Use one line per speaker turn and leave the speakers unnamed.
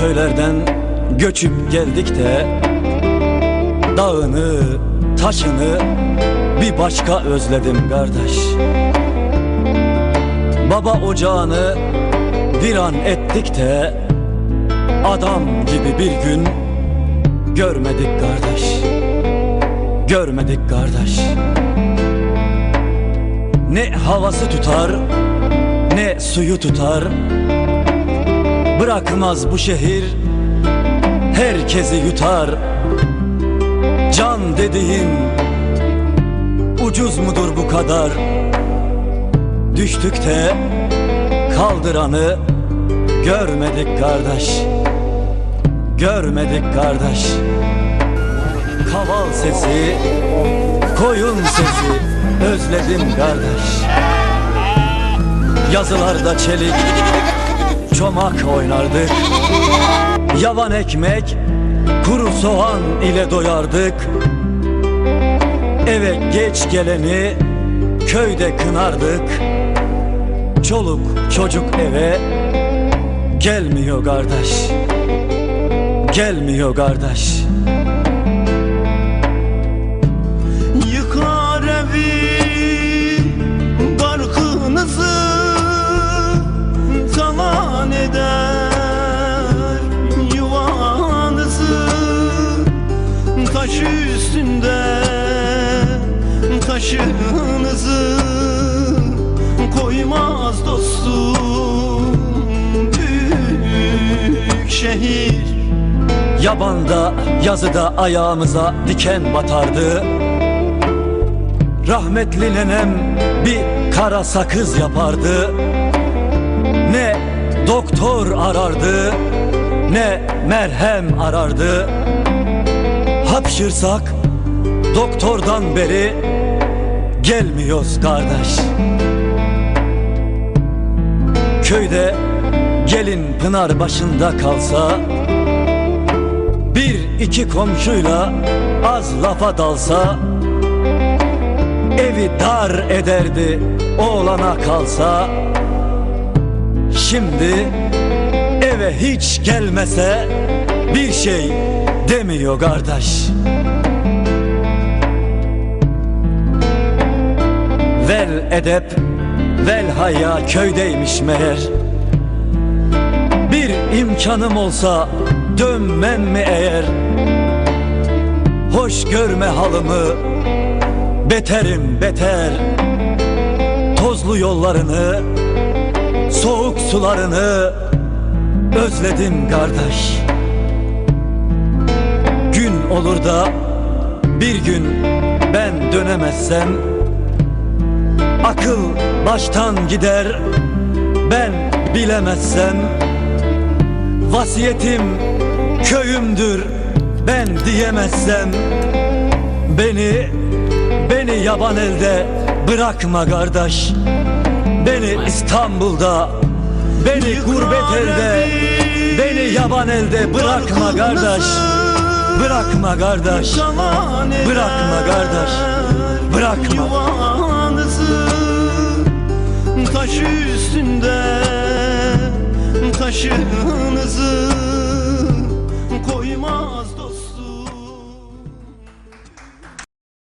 köylerden göçüp geldik de Dağını, taşını bir başka özledim kardeş. Baba ocağını bir an ettik de Adam gibi bir gün görmedik kardeş. Görmedik kardeş. Ne havası tutar ne suyu tutar Bırakmaz bu şehir. Herkesi yutar. Can dediğin ucuz mudur bu kadar? Düştük de kaldıranı görmedik kardeş. Görmedik kardeş. Kaval sesi, koyun sesi özledim kardeş. Yazılarda çelik, çomak oynardık Yavan ekmek, kuru soğan ile doyardık. Eve geç geleni köyde kınardık. Çoluk çocuk eve gelmiyor kardeş Gelmiyor kardeş
Taş üstünde taşınızı Koymaz dostum. Büyük şehir.
Yabanda yazıda ayağımıza diken batardı. Rahmetli nenem bir kara sakız yapardı. Ne doktor arardı ne merhem arardı Hapşırsak doktordan beri gelmiyoruz kardeş. Köyde gelin pınar başında kalsa bir iki komşuyla az lafa dalsa Evi dar ederdi oğlana kalsa. Şimdi eve hiç gelmese bir şey demiyor kardeş. Vel edep, vel haya köydeymiş meğer. Bir imkanım olsa dönmem mi eğer? Hoş görme halımı Beterim beter. Tozlu yollarını Soğuk sularını Özledim kardeş olur da Bir gün ben dönemezsem Akıl baştan gider Ben bilemezsem. Vasiyetim köyümdür ben diyemezsem. Beni, beni yaban elde bırakma kardeş. Beni İstanbul'da, beni gurbet elde Beni yaban elde bırakma kardeş Bırakma kardeş, bırakma kardeş. Bırakma.
Yuvanızı taş üstünde taşınızı